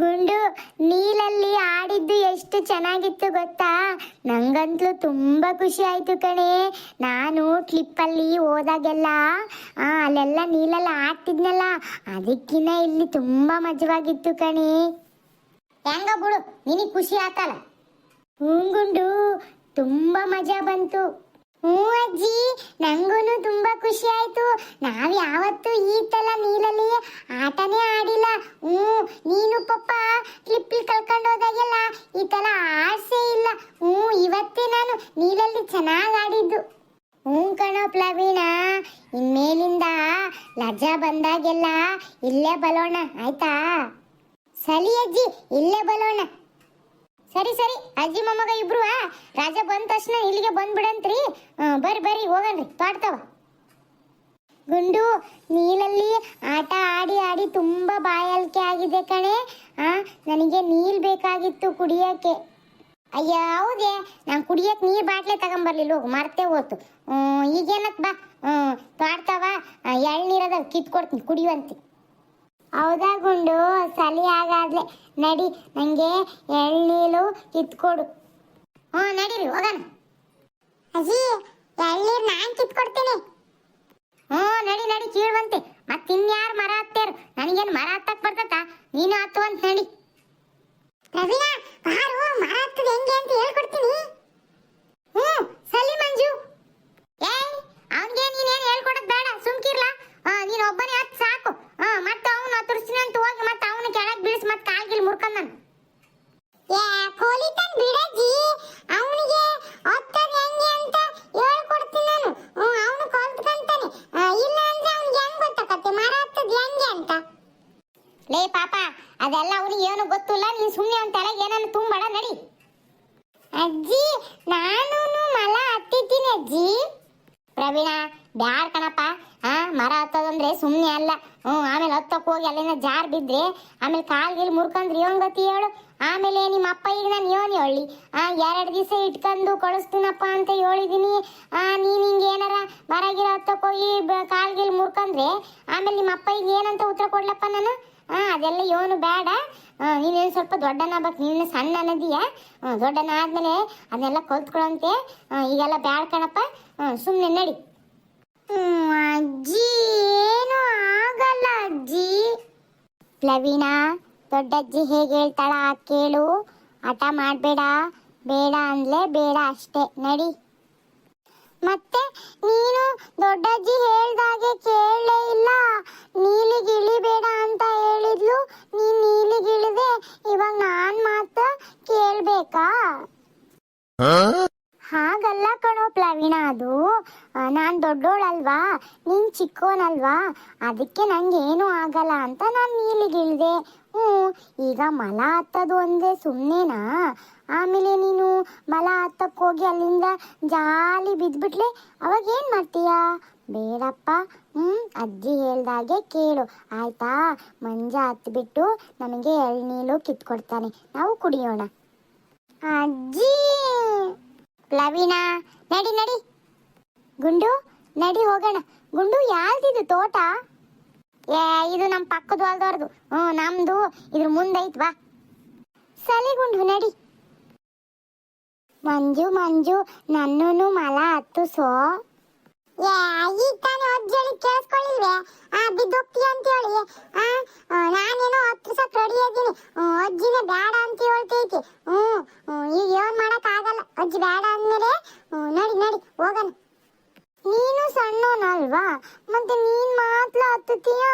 ಗುಂಡು, ನೀಲಲ್ಲಿ ಆಡಿದ್ದು ಎಷ್ಟು ಚೆನ್ನಾಗಿತ್ತು ಗೊತ್ತಾ? ನಂಗಂತೂ ತುಂಬ ಖುಷಿ ಆಯ್ತು ಕಣೆ. ನಾನು ಟ್ಲಿಪ್ಪಲ್ಲಿ ಹೋದಾಗೆಲ್ಲ ಅಲ್ಲೆಲ್ಲ ನೀಲಲ್ಲಿ ಆಡ್ತಿದ್ನಲ್ಲ, ಅದಕ್ಕಿನ್ನ ಇಲ್ಲಿ ತುಂಬ ಮಜವಾಗಿತ್ತು ಕಣೆ. ಹೆಂಗ ಬಿಡು, ನಿನಗೆ ಖುಷಿ ಆತಲ್ಲ. ಹ್ಞೂ ಗುಂಡು, ತುಂಬ ಮಜಾ ಬಂತು. ಹ್ಞೂ ಅಜ್ಜಿ, ನಂಗೂನು ತುಂಬ ಖುಷಿ ಆಯ್ತು. ನಾವ್ ಯಾವತ್ತೂ ಈ ತರ ನೀರಲ್ಲಿ ಆಟನೇ ಆಡಿಲ್ಲ. ಹ್ಞೂ, ನೀನು ಪಪ್ಪ ಕ್ಲಿಪ್ಪಿ ಕಳ್ಕೊಂಡು ಹೋದಾಗೆಲ್ಲ ಈ ತರ ಆಸೆ ಇಲ್ಲ. ಹ್ಞೂ, ಇವತ್ತೇ ನಾನು ನೀರಲ್ಲಿ ಚೆನ್ನಾಗಿ ಆಡಿದ್ದು. ಹ್ಞೂ ಕಣೋ ಪ್ಲವೀಣ ಇನ್ಮೇಲಿಂದ ಲಜಾ ಬಂದಾಗೆಲ್ಲ ಇಲ್ಲೇ ಬಲೋಣ, ಆಯ್ತಾ? ಸಲಿ ಅಜ್ಜಿ, ಇಲ್ಲೇ ಬಲೋಣ. ಸರಿ ಸರಿ. ಅಜ್ಜಿ ಮೊಮ್ಮಗ ಇಬ್ರು ರಾಜ ಬಂದ ತಕ್ಷಣ ಇಲ್ಲಿಗೆ ಬಂದ್ಬಿಡಂತ್ರಿ. ಬರ್ರಿ ಬರ್ರಿ ಹೋಗನ್ರಿ. ತೋಡ್ತಾವ ಗುಂಡು ನೀರಲ್ಲಿ ಆಟ ಆಡಿ ಆಡಿ ತುಂಬಾ ಬಾಯಲ್ಕೆ ಆಗಿದೆ ಕಣೆ. ಆ ನನಗೆ ನೀಲ್ ಬೇಕಾಗಿತ್ತು ಕುಡಿಯಕ್ಕೆ. ಅಯ್ಯ ಹೌದೇ? ನಾನು ಕುಡಿಯಕ್ಕೆ ನೀರು ಬಾಟ್ಲೆ ತಗೊಂಬರ್ಲಿಲ್ಲ. ಹೋಗು ಮರ್ತೇ ಹೋತು. ಹ್ಮ್, ಈಗೇನತ್ ಬಾ. ಹ್ಞೂ ತೋಡ್ತಾವ ಎಳ್ನೀರದ ಕಿತ್ಕೊಡ್ತೀನಿ ಕುಡಿಯುವಂತೆ. ಹೌದಾ ಗುಂಡು? ಸಲಿ ಆಗಾದ್ಲೆ ನಡಿ ನಂಗೆ ಎಳ್ನೀರು ಕಿತ್ಕೊಡು. ಹ್ಞೂ ನಡೀರಿ ಹೋಗೋಣ. ಅಜ್ಜಿ ಎಳ್ನೀರು ನಾನು ಕಿತ್ಕೊಡ್ತೀನಿ. ಹ್ಞೂ ನಡಿ ನಡಿ ಕೀಳುವಂತೆ. ಮತ್ತೆ ಇನ್ಯಾರು ಮರ ಹತ್ತೇರು? ನನಗೇನು ಮರ ಹತ್ತಕ್ ಬರ್ತತ ನೀನು ಹತ್ತುವಂತ ನಡಿ. ರವೀನಾ ಬಾರು ಮರ ಹತ್ತದ ಹೆಂಗೆ ಅಂತ ಹೇಳ್ಕೊಡ್ತೀನಿ. ಹ್ಞೂ ಸಲಿ ಮಂಜು ಏಯ್ ಅವನಿಗೆ ನೀನೇನು ಹೇಳ್ಕೊಡೋದು ಬೇಡ ಸುಮ್ಕಿರ್ಲ ನೀನು ಒಬ್ಬನೇ ಹತ್ತು ಸಾಕು ಹಾ ಮತ್ತೆ ಅವನು ಹತ್ತರಿಸ್ತೀನಿ ಅಂತ ಹೋಗಿ ಮತ್ತೆ ಅವನು ಕೆಳಗೆ ಬೀಳಿಸಿ ಮತ್ತೆ ಕಾಲ್ಗಿಲ್ ಮುರ್ಕೊಂಡ್ ನಾನು ಏ ಕೋಲಿತನ್ ಬಿಡಜ್ಜಿ ಅವನಿಗೆ ಹತ್ತದ ಹೆಂಗೆ ಅಂತ ಹೇಳ್ಕೊಡ್ತೀನಿ ನಾನು ಹ್ಞೂ ಅವನು ಕಲ್ತ್ಕೊಂತಾನೆ ಇಲ್ಲ ಅಂದ್ರೆ ಅವ್ನಿಗೆ ಹೆಂಗ್ ಗೊತ್ತಾಕತ್ತೆ ಮರ ಹತ್ತದ ಹೆಂಗೆ ಅಂತ. ಲೇ ಪಾಪ, ಅದೆಲ್ಲ ಅವನಿಗೆ ಏನು ಗೊತ್ತಿಲ್ಲ? ನೀನ್ ಸುಮ್ಮನೆ ಅಂತಾರೆ ಏನನ್ನು ತುಂಬಬೇಡ, ನಡಿ. ಅಜ್ಜಿ ನಾನು ಮಲ ಹತ್ತಿದ್ದೀನಿ ಅಜ್ಜಿ. ಪ್ರವೀಣ, ಬ್ಯಾಡ್ ಕಣಪ್ಪ. ಮರ ಹತ್ತೋದಂದ್ರೆ ಸುಮ್ಮನೆ ಅಲ್ಲ. ಹ್ಞೂ, ಆಮೇಲೆ ಹತ್ತಕ್ಕೆ ಹೋಗಿ ಅಲ್ಲಿಂದ ಜಾರ್ ಬಿದ್ರೆ, ಆಮೇಲೆ ಕಾಲ್ ಗಿಲ್ ಮುರ್ಕೊಂಡ್ರಿ ಗತಿ ಹೇಳು. ಆಮೇಲೆ ನಿಮ್ಮ ಅಪ್ಪ ಈಗ ನಾನು ಯೋನಿ ಹೇಳಿ. ಎರಡು ದಿವಸ ಇಟ್ಕೊಂಡು ಕಳಿಸ್ತೀನಪ್ಪ ಅಂತ ಹೇಳಿದೀನಿ. ಆ, ನೀನು ಹಿಂಗೆ ಏನಾರ ಮರ ಗಿರ ಹತ್ತಕ್ಕೆ ಹೋಗಿ ಕಾಲ್ ಗಿಲ್ ಮುರ್ಕೊಂಡ್ರೆ ಆಮೇಲೆ ನಿಮ್ಮ ಅಪ್ಪ ಈಗ ಏನಂತ ಉತ್ತರ ಕೊಡ್ಲಪ್ಪ ನಾನು? ಹಾಂ ಅದೆಲ್ಲ ಯೋನು ಬೇಡ. ನೀನೇನು ಸ್ವಲ್ಪ ದೊಡ್ಡನ ಬಕ್ ನೀನು ಸಣ್ಣ ದೊಡ್ಡನ ಆದಮೇಲೆ ಅದನ್ನೆಲ್ಲ ಕಲ್ತ್ಕೊಳಂತೆ. ಈಗೆಲ್ಲ ಬ್ಯಾಡ್ ಕಣಪ್ಪ. ಸುಮ್ಮನೆ ನಡಿ. ಅಜ್ಜಿ ಏನು ಆಗಲ್ಲ ಅಜ್ಜಿ. ಲವೀನಾ ದೊಡ್ಡಜ್ಜಿ ಹೇಗೆ ಹೇಳ್ತಾಳ ಕೇಳು. ಹಠ ಮಾಡಬೇಡ ಬೇಡ ಅಂದ್ಲೆ ಬೇಡ ಅಷ್ಟೇ ನಡಿ. ಮತ್ತೆ ನೀನು ದೊಡ್ಡಜ್ಜಿ ಹೇಳ್ದಾಗೆ ಕೇಳಲೇ ಇಲ್ಲ ನೀಲಿಗೆ ಇಳಿಬೇಡ ಅಂತ ಹೇಳಿದ್ಲು ನೀನ್ ನೀಲಿಗೆ ಇಳಿದೆ ಇವಾಗ ನಾನ್ ಮಾತ್ರ ಕೇಳ್ಬೇಕಾ ಹಾಗಲ್ಲ ಕಣೋ ಪ್ಲವೀಣ ಅದು ನಾನು ದೊಡ್ಡೋಳಲ್ವಾ ನೀನ್ ಚಿಕ್ಕೋನಲ್ವಾ ಅದಕ್ಕೆ ನಂಗೆ ಏನೂ ಆಗಲ್ಲ ಅಂತ ನಾನು ನೀಲಿಗಿಳಿದೆ ಹ್ಞೂ, ಈಗ ಮಲ ಹತ್ತದು ಅಂದ್ರೆ ಸುಮ್ಮನೆನಾ ಆಮೇಲೆ ನೀನು ಮಲ ಹತ್ತಕ್ಕೆ ಹೋಗಿ ಅಲ್ಲಿಂದ ಜಾಲಿ ಬಿದ್ಬಿಟ್ಲೆ, ಅವಾಗ ಏನು ಮಾಡ್ತೀಯಾ? ಬೇಡಪ್ಪ ಹ್ಞೂ ಅಜ್ಜಿ ಹೇಳ್ದಾಗೆ ಕೇಳು. ಆಯ್ತಾ? ಮಂಜ ಹತ್ಬಿಟ್ಟು ನಮಗೆ ಎಳ್ನೀರು ಕಿತ್ಕೊಡ್ತಾನೆ. ನಾವು ಕುಡಿಯೋಣ. ಅಜ್ಜಿ! ಲವೀನಾ, ನಡಿ ನಡಿ. ಗುಂಡು, ನಡಿ, ಹೋಗೋಣ. ಗುಂಡು ಯಾರ್ದಿದು ತೋಟ? ಏ, ಇದು ನಮ್ಮ ಪಕ್ಕದ ಹೊಲ್ದವ್ರದು ಹ್ಞೂ, ನಮ್ದು. ಇದ್ರ ಮುಂದೈತ್ ಬಾ. ಸಲಿ ಗುಂಡು, ನಡಿ. ಮಂಜು ಮಂಜು, ನನ್ನೂನು ಮಲ ಹತ್ತು ಸೋ ಏ ಈಗ ತಾನೇ ಅಜ್ಜಿ ಕೇಳಿಸ್ಕೊಳ್ಳಿಲ್ವೇ ಆ ಬಿದ್ದೋಗ್ತೀಯ ಅಂತ ಹೇಳಿ ಆ ಆ, ನಾನೇನೋ ಹತ್ತು ಸಕ್ ರೆಡಿ ಆಗಿನಿ ಅಜ್ಜಿನೇ ಬೇಡ ಅಂತ ಹೇಳ್ತೈತಿ ಹ್ಮ್ ಹ್ಮ್, ಈಗ ಏನ್ ಮಾಡಕ್ ಆಗಲ್ಲ ಅಜ್ಜಿ ಬೇಡ ಅಂದ್ಮೇಲೆ ಹ್ಮ್, ನಡಿ ನಡಿ ಹೋಗೋಣ ನೀನು ಸಣ್ಣವನಲ್ವಾ ಮತ್ತೆ ನೀನ್ ಮಾತ್ರ ಹತ್ತುತ್ತೀಯ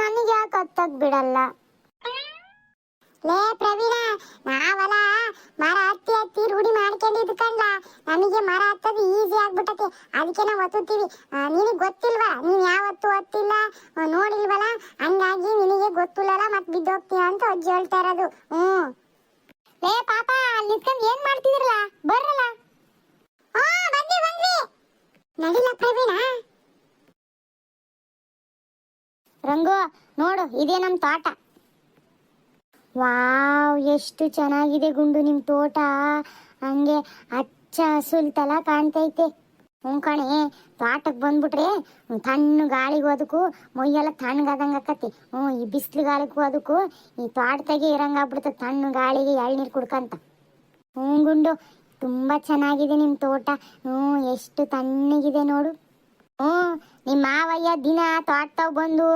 ನನಗೆ ಯಾಕೆ ಹತ್ತಕ್ ಬಿಡಲ್ಲ ಲೇ ಪ್ರವೀಣ ನಾವಲ್ಲ ಮರ ಹತ್ತಿ ಹತ್ತಿ ರೂಢಿ ಮಾಡ್ಕೊಂಡಿದ್ದು ಕಣ್ಲ. ನಮಗೆ ಮರ ಹತ್ತದು ಈಸಿ ಆಗ್ಬಿಟ್ಟತಿ. ಅದಕ್ಕೆ ನಾವು ಹತ್ತುತ್ತೀವಿ ನಿನಗೆ ಗೊತ್ತಿಲ್ವಾ? ನೀನ್ ಯಾವತ್ತು ಹತ್ತಿಲ್ಲ ಆ, ನೋಡಿಲ್ವಲ್ಲ? ಹಂಗಾಗಿ ನಿನಗೆ ಗೊತ್ತಿಲ್ಲಲ್ಲ ಮತ್ತೆ ಬಿದ್ದೋಗ್ತೀಯ ಅಂತ ಅಜ್ಜಿ ಹೇಳ್ತಾ ಇರೋದು. ಹ್ಮ್. ಲೇ ಪಾಪ ಅಲ್ಲಿ ನಿಂತ್ಕೊಂಡು ಏನ್ ಮಾಡ್ತಿದ್ರಲ್ಲ ಬರ್ರಲ್ಲ. ಹಾ ಬನ್ನಿ ನಡಿಲ ಪ್ರವೀಣ? ರಂಗು ನೋಡು ಇದೇ ನಮ್ಮ ತೋಟ. ವಾವ್, ಎಷ್ಟು ಚೆನ್ನಾಗಿದೆ ಗುಂಡು ನಿಮ್ಮ ತೋಟ. ಹಂಗೆ ಹಚ್ಚ ಹಸುಲ್ ತಲ ಕಾಣ್ತೈತೆ. ಹ್ಞೂ ಕಣೆ ತೋಟಕ್ಕೆ ಬಂದ್ಬಿಟ್ರೆ ತಣ್ಣು ಗಾಳಿಗೂ ಅದಕ್ಕೂ, ಮೈಯೆಲ್ಲ ತಣ್ಣಗಾದಂಗೆ ಆಕತಿ. ಹ್ಞೂ, ಈ ಬಿಸಿಲು ಗಾಳಿಗೂ ಅದಕ್ಕೂ, ಈ ತೋಟದಾಗೆ ಇರಂಗೆ ತಣ್ಣ ಗಾಳಿಗೆ ಎಳ್ನೀರು ಕುಡ್ಕಂತ. ಹ್ಞೂ ಗುಂಡು, ತುಂಬ ಚೆನ್ನಾಗಿದೆ ನಿಮ್ಮ ತೋಟ. ಹ್ಞೂ, ಎಷ್ಟು ತಣ್ಣಗಿದೆ ನೋಡು. ಹ್ಞೂ ನಿಮ್ಮ ಮಾವಯ್ಯ ದಿನ ತೋಟ ಬಂದು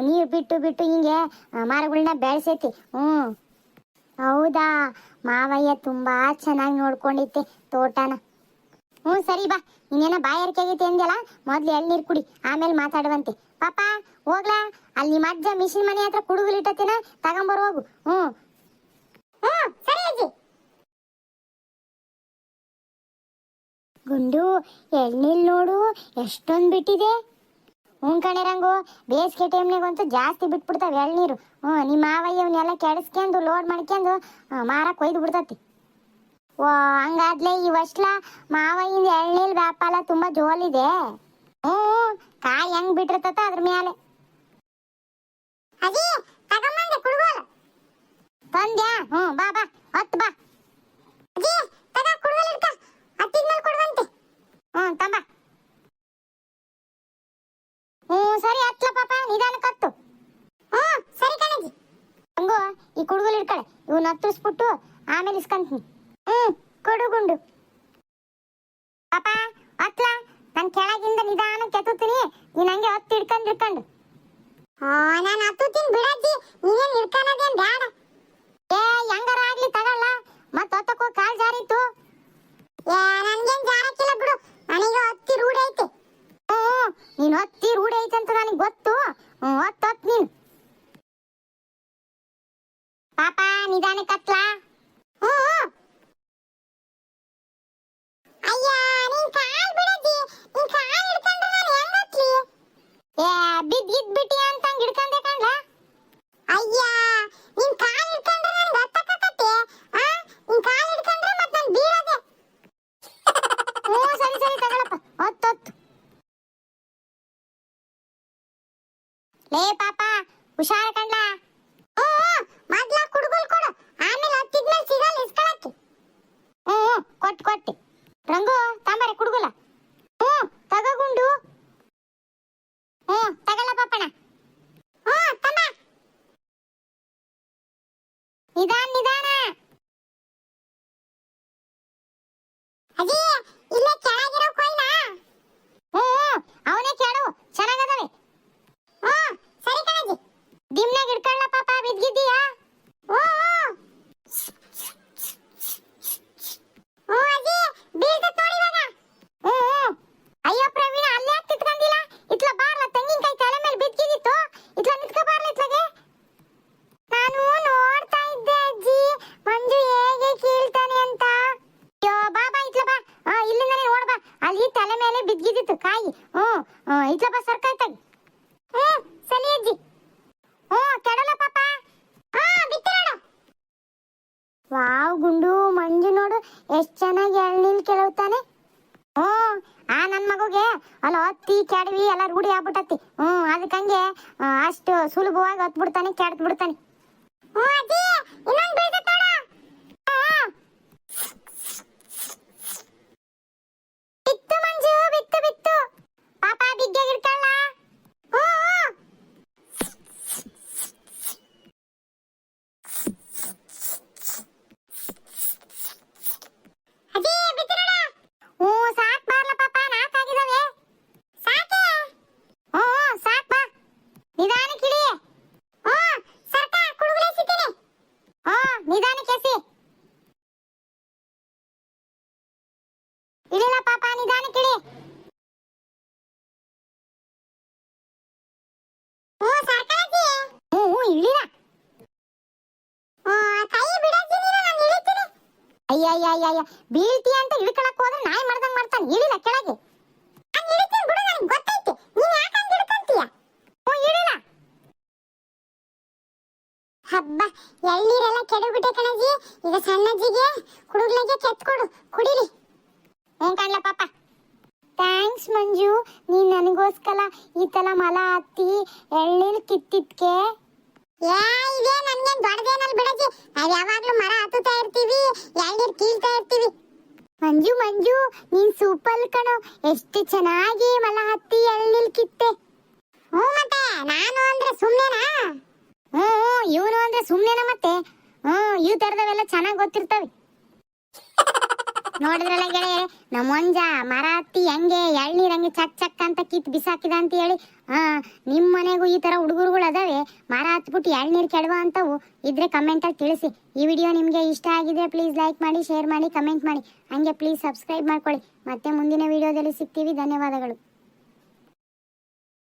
ನೀರು ಬಿಟ್ಟು ಬಿಟ್ಟು ಹಿಂಗೆ ಮರಗಳನ್ನ ಬೆಳೆಸೈತಿ. ಹ್ಮ್ ಹೌದಾ? ಮಾವಯ್ಯ ತುಂಬಾ ಚೆನ್ನಾಗಿ ನೋಡ್ಕೊಂಡಿತ್ತೆ ತೋಟನ. ಹ್ಞೂ, ಸರಿ ಬಾ. ಇನ್ನೇನ ಬಾಯಾರಿಕೆ ಆಗೈತೆ ಅಂದ್ಯಲ್ಲ, ಮೊದ್ಲು ಎಳ್ನೀರು ಕುಡಿ, ಆಮೇಲೆ ಮಾತಾಡುವಂತೆ. ಪಾಪ, ಹೋಗ್ಲಾ. ಅಲ್ಲಿ ನಿಮ್ಮ ಅಜ್ಜ ಮಿಷಿನ್ ಮನೆ ಹತ್ರ ಕುಡುಗಲಿಟ್ಟತಿನ ತಗೊಂಬರ್ ಹೋಗು. ಹ್ಞೂ. ಹ್ಞೂ, ಸರಿ. ಗುಂಡು, ಎಳ್ನೀರು ನೋಡು, ಎಷ್ಟೊಂದು ಬಿಟ್ಟಿದೆ. ಹ್ಞೂ ಕಣೆ ರಂಗು, ಬೇಸಿಗೆ ಟೈಮ್ನಾಗಂತೂ ಜಾಸ್ತಿ ಬಿಟ್ಬಿಡ್ತಾವೆ ಎಳ್ನೀರು. ಹ್ಞೂ ನಿಮ್ಮ ಮಾವಯ್ಯ ಅವನ್ನೆಲ್ಲ ಕೆಡಿಸ್ಕೊಂಡು ಲೋಡ್ ಮಾಡ್ಕೊಂಡು ಮಾರ ಒಯ್ದು ಬಿಡ್ತತಿ. ಓ, ಹಂಗಾದ್ಲೆ ಈ ವರ್ಷ ಮಾವಯ್ಯಿಂದ ಎಳ್ನೀಲ್ ವ್ಯಾಪಾರ ತುಂಬಾ ಜೋಲಿದೆ. ಹ್ಞೂ, ಕಾಯಿ ಹೆಂಗ್ ಬಿಟ್ಟಿರ್ತತ ಅದ್ರ ಮೇಲೆ ಅಜಿ, ತಗೊಂಬಂದೆ ತಂದ್ಯಾ? ಹ್ಞೂ, ಬಾ ಬಾ ಹತ್ತು ಬಾ. ಅಜಿ, ತಗ, ಕುಡ್ಗೋಲ ಹ್ಞೂ ತಂಬ ಹ್ಞೂ ಸರಿ, ಹತ್ಲ ಪಾಪ, ನಿಧಾನಕ್ಕೆ ಹತ್ತು. ಹ್ಞೂ ಸರಿ ಕಣಜಿ. ಹಂಗೋ, ಈ ಕುಡುಗಲು ಇಡ್ಕಳೆ ಇವನ್ನ ಹತ್ತಿಸ್ಬಿಟ್ಟು ಆಮೇಲೆ ಇಸ್ಕಂತೀನಿ ಹ್ಮ್ ಕೊಡು ಗುಂಡು ಪಾಪ ಹತ್ಲ ನಾನು ಕೆಳಗಿಂದ ನಿಧಾನ ಕೆತ್ತುತ್ತೀನಿ ನೀನ್ ಹಂಗೆ ಹತ್ತು ಹಿಡ್ಕೊಂಡು ಹಿಡ್ಕೊಂಡು ಓ ನಾನು ಹತ್ತುತ್ತೀನಿ ಬಿಡಜ್ಜಿ ನೀನೇನ್ ಹಿಡ್ಕೊಳ್ಳೋದೇನ್ ಬೇಡ ಏ ಹೆಂಗಾರ ಆಗ್ಲಿ ತಗೊಳ್ಳ ಮತ್ ಹೊತ್ತಕ್ಕೋ ಕಾಲ್ ಜಾರಿತ್ತು ಏ ನನ್ಗೇನ್ ಜಾರಕ್ಕಿಲ್ಲ ಬಿಡು ನನಗೆ ಹತ್ತಿ ರೂಢಿ ಐತೆ ಹ್ಞೂ ನೀನು ಹತ್ತಿ ರೂಢಿ ಐತೆ ಅಂತ ನನಗೆ ಗೊತ್ತು ಹ್ಞೂ ಹತ್ತು ಹತ್ತು ನೀನು ಪಾಪ ನಿಧಾನಕ್ಕೆ ಹತ್ಲಾ ಹ್ಞೂ ಅಯ್ಯ ನಿನ್ ಕಾಲ್ ಬಿಡಜ್ಜಿ ನಿನ್ ಕಾಲ್ ಹಿಡ್ಕೊಂಡ್ರೆ ನಾನು ಹೆಂಗ್ ಹತ್ಲಿ ಏ ಬಿದ್ ಗಿದ್ ಬಿಟ್ಟಿ ಅಂತ ಹಂಗ್ ಹಿಡ್ಕೊಂಡೆ ಕಣ್ಲ ಅಯ್ಯ ನಿನ್ ಕಾಲ್ ಹಿಡ್ಕೊಂಡ್ರೆ ನನ್ಗೆ ಹತ್ತಕ್ಕಾಗತ್ತೆ ಆ ನಿನ್ ಕಾಲ್ ಹಿಡ್ಕೊಂಡ್ರೆ ಮತ್ ನಾನು ಬೀಳದೆ ಹ್ಞೂ ಸರಿ ಸರಿ ತಗೊಳಪ್ಪ ಹೊತ್ತು ಹೊತ್ತು ಲೇ ಪಾಪ, ಹುಷಾರ ಕಂಡ್ಲ ಓ ಮೊದ್ಲ ಕುಡ್ಗೋಲ್ ಕೊಡು. ಆಮೇಲೆ ಹತ್ತಿದ್ಮೇಲೆ ಸಿಗಲ್ಲ ಇಸ್ಕೊಳಕ್ಕೆ. ಹ್ಞೂ ಕೊಟ್ಟು ಕೊಟ್ಟಿ ರಂಗು ತಾಂಬಾರಿ ಕುಡುಗುಲ. ಹ್ಞೂ ತಗಗುಂಡು ಹ್ಞೂ ತಗಲ್ಲ ಪಾಪಣ ಹ್ಞೂ ತಮ್ಮ. ನಿಧಾನ ನಿಧಾನ. ಅದೇ ಇಲ್ಲೇ ಕೆಳಗಿರೋ ಕೊಯ್ನಾ ಹ್ಞೂ ಅವನೇ ಕೇಳು ಚೆನ್ನಾಗದವೆ ಹ್ಞೂ ಸರಿ ಕಣಜ್ಜಿ ದಿಮ್ನಾಗ ಇಡ್ಕೊಳ್ಳ ಪಾಪ ಬಿದ್ದಿದ್ದೀಯಾ ಹ್ಞೂ ಹ್ಞೂ ಹ್ಞೂ ಅಜ್ಜಿ ಬೀಳ್ತೈತ್ ನೋಡಿ ಇವಾಗ ಹ್ಞೂ ಹ್ಞೂ ಅಯ್ಯೋ ಪ್ರವೀಣ ಅಲ್ಲೇ ಯಾಕೆ ತಿತ್ಕೊಂಡಿಲ್ಲ ಇತ್ಲ ಬಾರ್ಲ ತೆಂಗಿನಕಾಯಿ ತಲೆ ಮೇಲೆ ಬಿದ್ದಿತ್ತು ಇತ್ಲ ನಿತ್ಕೊ ಬಾರ್ಲ ಇತ್ಲಗೆ ನಾನು ನೋಡ್ತಾ ಇದ್ದೆ ಅಜ್ಜಿ ಮಂಜು ಹೇಗೆ ಕೀಳ್ತಾನೆ ಅಂತ ಅಯ್ಯೋ ಬಾ ಬಾ ಇತ್ಲ ಬಾ ಆ, ಇಲ್ಲಿಂದನೇ ನೋಡ್ ಬಾ ಅಲ್ಲಿ ತಲೆ ಮೇಲೆ ಹ್ಞೂ ಇತ್ಲ ಬಾ ಸರ್ಕಾಯ್ತಾಗಿ. ಹ್ಞೂ ಸರಿ ಅಜ್ಜಿ. ಹ್ಞೂ ಕೆಡಲ ಪಾಪ. ಹಾ, ಬಿತ್ತಿರೋಣ. ವಾವ್, ಗುಂಡು, ಮಂಜು ನೋಡು, ಎಷ್ಟ್ ಚೆನ್ನಾಗಿ ಎಳ್ನೀಲ್ ಕೆಲವ್ತಾನೆ ಹ್ಮ್ ಆ ನನ್ ಮಗುಗೆ ಅಲ್ಲ ಹತ್ತಿ ಕೆಡವಿ ಎಲ್ಲ ರೂಢಿ ಆಗ್ಬಿಟ್ಟತಿ ಹ್ಮ್ ಹಂಗೆ ಅಷ್ಟು ಸುಲಭವಾಗಿ ಹತ್ ಬಿಡ್ತಾನೆ ಕೆಡ್ತ್ ಬಿಡ್ತಾನೆ ಹ್ಞೂ, ಅಜ್ಜಿ, ಇನ್ನೊಂದು ಬೀಳ್ತೈತ್ ನೋಡ ಬಿತ್ತು ಮಂಜು ಬಿತ್ತು ಬಿತ್ತು ಪಾಪ ಬಿಗ್ಗೆಗಿರ್ಕಲ್ಲ ಹ್ಞೂ ಹ್ಞೂ ಅಜ್ಜಿ ಬಿತ್ತಿರೋಣ ಹ್ಞೂ ಸಾಕ್ ಬಾರ್ಲ ಪಾಪ ನಾಲ್ಕಾಗಿದಾವೆ ಸಾಕೆ ಹ್ಞೂ ಹ್ಞೂ ಸಾಕ್ ಬಾ ನಿಧಾನಕ್ಕಿಡಿ ಹ್ಞೂ ಸರ್ಕ ಕುಡುಗುಲೇಸಿದ್ದೀನಿ ಹ್ಞೂ ನಿಧಾನಕ್ಕೆಸಿ ಇಳಿಲ್ಲ ಪಾಪ ನಿಧಾನಕ್ಕಿಡಿ ಹ್ಞೂ ಸರ್ಕಾರಜ್ಜಿ ಹ್ಞೂ ಹ್ಞೂ ಇಳಿಲ್ಲ ಕೈ ಬಿಡಜ್ಜಿ ನೀನು ನಾನು ಇಳಿತೀನಿ ಅಯ್ಯ ಅಯ್ಯ ಅಯ್ಯ ಬೀಳ್ತಿ ಅಂತ ಹಿಡ್ಕೊಳಕ್ ಹೋದ್ರೆ ನಾಯಿ ಮಾಡ್ದಂಗ್ ಮಾಡ್ತಾನೆ. ಇಳಿಲ್ಲ ಕೆಳಗೆ. ನಾನ್ ಇಳಿತೀನಿ ಬಿಡು, ನನಗೆ ಗೊತ್ತೈತಿ. ನೀನ್ ಯಾಕೆ ಹಂಗ್ ಹಿಡ್ಕಂತೀಯ ಓ ಇಳಿಲ್ಲ ಹಬ್ಬ ಎಳ್ಳೀರೆಲ್ಲ ಕೆಡಬಿಟ್ಟೆ ಕಣಜಿ ಈಗ ಸಣ್ಣಜ್ಜಿಗೆ ಕುಡುಗ್ಲಗೆ ಕೆತ್ಕೊಡು. ಕುಡಿಲಿ ಏನ್ ಕಾಣ್ಲ ಪಾಪ. ಥ್ಯಾಂಕ್ಸ್ ಮಂಜು. ನೀನ್ ನನಗೋಸ್ಕರ ಈ ತರ ಮಲ ಹತ್ತಿ ಎಳ್ನೀರು ಕಿತ್ತಿದ್ಕೆ. ಏ ಇದೆ, ನನ್ಗೇನ್ ದೊಡ್ಡದೇನಲ್ಲ ಬಿಡಜ್ಜಿ ನಾವ್ ಯಾವಾಗ್ಲೂ ಮರ ಹತ್ತುತ್ತಾ ಇರ್ತೀವಿ, ಎಳ್ನೀರ್ ಕೀಳ್ತಾ ಇರ್ತೀವಿ. ಮಂಜು ಮಂಜು, ನೀನ್ ಸೂಪರ್ ಕಣೋ, ಎಷ್ಟು ಚೆನ್ನಾಗಿ ಮಲ ಹತ್ತಿ ಎಳ್ನೀಲ್ ಕಿತ್ತೆ. ಹ್ಞೂ ಮತ್ತೆ, ನಾನು ಅಂದ್ರೆ ಸುಮ್ಮನೆನಾ ಹ್ಞೂ ಇವನು ಅಂದ್ರೆ ಸುಮ್ನೆನಾ ಮತ್ತೆ? ಹ್ಞೂ ಇವ್ ತರದವೆಲ್ಲ ಚೆನ್ನಾಗಿ ಗೊತ್ತಿರ್ತವೆ. ನೋಡಿದ್ರಲ್ಲ ಗೆಳೆಯರೆ, ನಮ್ಮ ಮಂಜ ಮರ ಹತ್ತಿ ಹಂಗೆ ಚಕ್ ಚಕ್ ಅಂತ ಕಿತ್ ಬಿಸಾಕಿದ ಅಂತ ಹೇಳಿ ಹಾ ನಿಮ್ಮ ಮನೆಗೂ ಈ ತರ ಹುಡುಗರುಗಳು ಅದಾವೆ ಮರ ಹತ್ಬಿಟ್ಟು ಎಳ್ನೀರ್ ಕೆಡವ ಅಂತವು, ಇದ್ರೆ ಕಮೆಂಟ್ ಅಲ್ಲಿ ತಿಳಿಸಿ. ಈ ವಿಡಿಯೋ ನಿಮಗೆ ಇಷ್ಟ ಆಗಿದೆ ಪ್ಲೀಸ್ ಲೈಕ್ ಮಾಡಿ ಶೇರ್ ಮಾಡಿ ಕಮೆಂಟ್ ಮಾಡಿ. ಹಂಗೆ ಪ್ಲೀಸ್ ಸಬ್ಸ್ಕ್ರೈಬ್ ಮಾಡ್ಕೊಳ್ಳಿ. ಮತ್ತೆ ಮುಂದಿನ ವಿಡಿಯೋದಲ್ಲಿ ಸಿಗ್ತೀವಿ. ಧನ್ಯವಾದಗಳು.